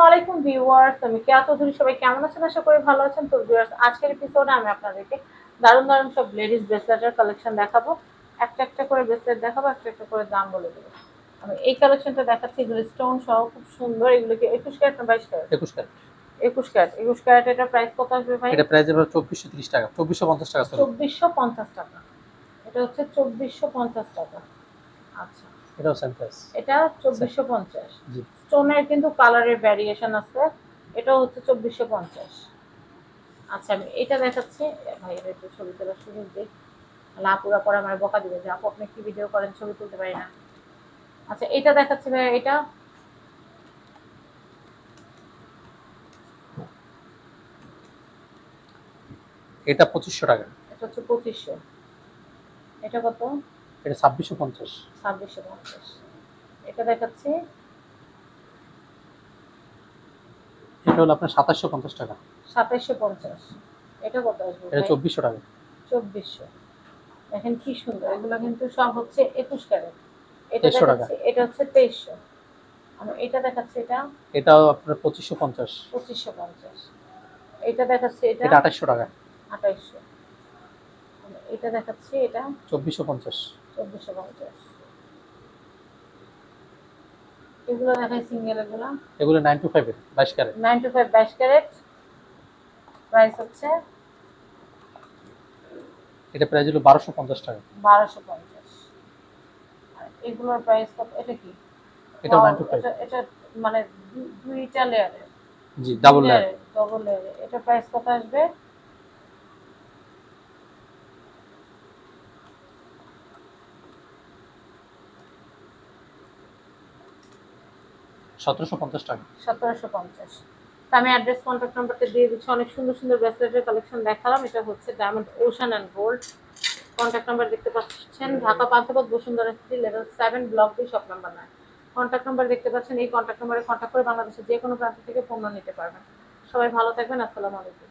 আসসালামু আলাইকুম ভিউয়ার্স আমি কেয়া চৌধুরী সবাই কেমন আছেন? আশা করি ভালো আছেন। তো ভিউয়ার্স আজকের এপিসোডে আমি আপনাদেরকে দারুণ দারুণ সব লেডিস ব্রেসলেটের কালেকশন দেখাবো। একটা একটা করে ব্রেসলেট দেখাবো একটা একটা করে দাম বলে দেবো। আমি এই কালেকশনটা দেখাচ্ছি এগুলো স্টোন সহ খুব সুন্দর। এগুলোকে একুশ ক্যারেট না বাইশ ক্যারেট? একুশ ক্যারেট। একুশ ক্যারেট। একুশ ক্যারেট এটা প্রাইস কত আসবে ভাই? এটা প্রাইস এবার চব্বিশশো তিরিশ টাকা। চব্বিশশো পঞ্চাশ টাকা চব্বিশশো পঞ্চাশ টাকা। এটা হচ্ছে চব্বিশশো পঞ্চাশ টাকা। আচ্চ্ছা এটাও সেম প্রাইস এটা চব্বিশশো পঞ্চাশ। জি। স্টোনের কিন্তু কালারের ভ্যারিয়েশন আছে। এটাও হচ্ছে চব্বিশশো পঞ্চাশ। আচ্ছা আমি এটা দেখাচ্ছি। ভাই এটা একটু ছবি তোলার সুযোগ দিই তাহলে আপুরা পরে আমার বকা দিবে যে আপু আপনি কি ভিডিও করেন? ছবি তুলতে পারি না। আচ্ছা এটা দেখাচ্ছি ভাই এটা। এটা পঁচিশশো টাকা। এটা হচ্ছে পঁচিশশো। এটা কত? এটা ছাব্বিশশো পঞ্চাশ। ছাব্বিশশো পঞ্চাশ। এটা দেখাচ্ছি। এটা হলো আপনার সাতাশশো পঞ্চাশ টাকা। সাতাইশশো পঞ্চাশ। এটা কত আসবে এটা চব্বিশশো টাকা। চব্বিশশো। দেখেন কি সুন্দর। এগুলো কিন্তু সব হচ্ছে একুশ ক্যারেট। এটা 2300 টাকা। এটা হচ্ছে তেইশশো। আমি এটা দেখাচ্ছে এটা? এটাও আপনার পঁচিশশো পঞ্চাশ। পঁচিশশো পঞ্চাশ। এটা দেখাচ্ছে এটা? আঠাশশো টাকা। আঠাইশশো এটা দেখাচ্ছে এটা? চব্বিশশো পঞ্চাশ। চব্বিশশো পঞ্চাশ। এগুলো দেখায় সিঙ্গেল এগুলো? এগুলো নাইন টু ফাইভের বাইশ ক্যারেট। নাইন টু ফাইভ বাইশ ক্যারেট। প্রাইস হচ্ছে? এটা প্রাইস হলো বারোশো পঞ্চাশ টাকা। বারোশো পঞ্চাশ। এগুলোর প্রাইস কত? এটা কি? Wow, nine two five. এটা এটা মানে দুইটা লেয়ারের জি ডাবল লেয়ার ডবল লেয়ারের এটা প্রাইস কত আসবে? সতেরোশো পঞ্চাশ টাকা। সতেরোশো পঞ্চাশ। আমি অ্যাড্রেস কন্ট্যাক্ট নাম্বারটা দিয়ে দিচ্ছি। অনেক সুন্দর সুন্দর ব্রেসলেটের কালেকশন দেখালাম। এটা হচ্ছে diamond ocean and gold contact number দেখতে পাচ্ছেন। Dhaka Panthapath, Bashundhara city level seven block B shop number নয় কন্ট্যাক্ট নাম্বার দেখতে পাচ্ছেন। এই কন্ট্যাক্ট নাম্বারে কন্ট্যাক্ট করে বাংলাদেশের যে কোনো প্রান্ত থেকে পণ্য নিতে পারবেন। সবাই ভালো থাকবেন। আসসালামু আলাইকুম।